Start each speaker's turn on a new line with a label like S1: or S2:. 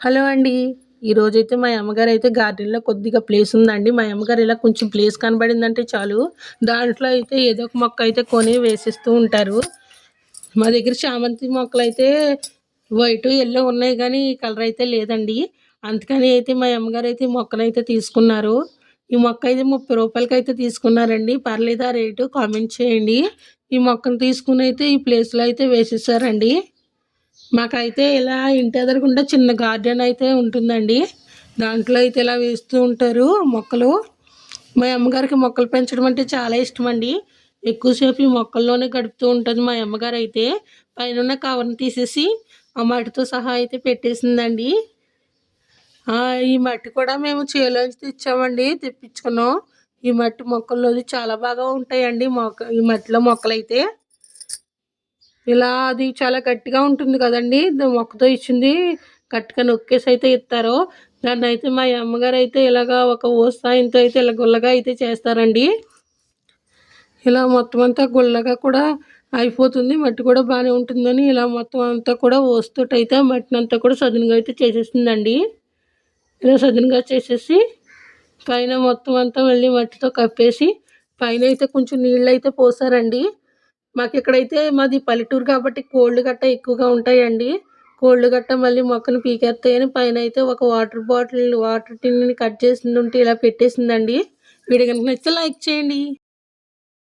S1: Hello అండి. ఈరోజైతే మా అమ్మగారు అయితే గార్డెన్లో కొద్దిగా ప్లేస్ ఉందండి. మా అమ్మగారు ఇలా కొంచెం ప్లేస్ కనబడిందంటే చాలు. దాంట్లో అయితే ఏదో ఒక మొక్క అయితే కొని వేసిస్తూ ఉంటారు. మా దగ్గర చామంతి మొక్కలు అయితే వైట్ ఎల్లో ఉన్నాయి కానీ కలర్ అయితే లేదండి. అందుకని అయితే మా అమ్మగారు అయితే మొక్కనైతే అయితే తీసుకున్నారు. ఈ మొక్క అయితే ముప్పై రూపాయలకి అయితే తీసుకున్నారండి. పర్లేదా రేటు కామెంట్ చేయండి. ఈ మొక్కను తీసుకుని అయితే ఈ ప్లేస్లో అయితే వేసేసారండి. మాకైతే ఇలా ఇంటి ఎదురుకుండా చిన్న గార్డెన్ అయితే ఉంటుందండి. దాంట్లో అయితే ఇలా వేస్తూ ఉంటారు మొక్కలు. మా అమ్మగారికి మొక్కలు పెంచడం అంటే చాలా ఇష్టం అండి ఎక్కువసేపు ఈ మొక్కల్లోనే గడుపుతూ ఉంటుంది మా అమ్మగారు అయితే పైన కవర్ని తీసేసి ఆ మట్టితో సహా అయితే పెట్టేసిందండి. ఈ మట్టి కూడా మేము చేలోంచి తెచ్చామండి తెప్పించుకున్నాం. ఈ మట్టి మొక్కల్లో చాలా బాగా ఉంటాయండి మొక్క ఈ మట్టిలో మొక్కలైతే. ఇలా అది చాలా గట్టిగా ఉంటుంది కదండి. మొక్కతో ఇచ్చింది గట్టిగా నొక్కేసి అయితే ఇస్తారు. దాన్ని అయితే మా అమ్మగారు అయితే ఇలాగా ఒక ఓసాయంతో అయితే ఇలా గుల్లగా అయితే చేస్తారండి. ఇలా మొత్తం అంతా గుల్లగా కూడా అయిపోతుంది. మట్టి కూడా బాగానే ఉంటుందని ఇలా మొత్తం అంతా కూడా ఓస్తోటైతే మట్టిని అంతా కూడా సదునుగా అయితే చేసేసిందండి ఇలా సదునుగా చేసేసి పైన మొత్తం అంతా మళ్ళీ మట్టితో కప్పేసి పైన అయితే కొంచెం నీళ్ళు అయితే పోసారండి. మాకు ఇక్కడైతే మాది పల్లెటూరు కాబట్టి కోళ్ళు గట్ట ఎక్కువగా ఉంటాయండి. కోళ్ళు గట్ట మళ్ళీ మొక్కను పీకేస్తాయని పైన అయితే ఒక వాటర్ బాటిల్ వాటర్ టిన్ని కట్ చేసింది ఉంటే ఇలా పెట్టేసిందండి. వీడియో కనుక నచ్చితే లైక్ చేయండి.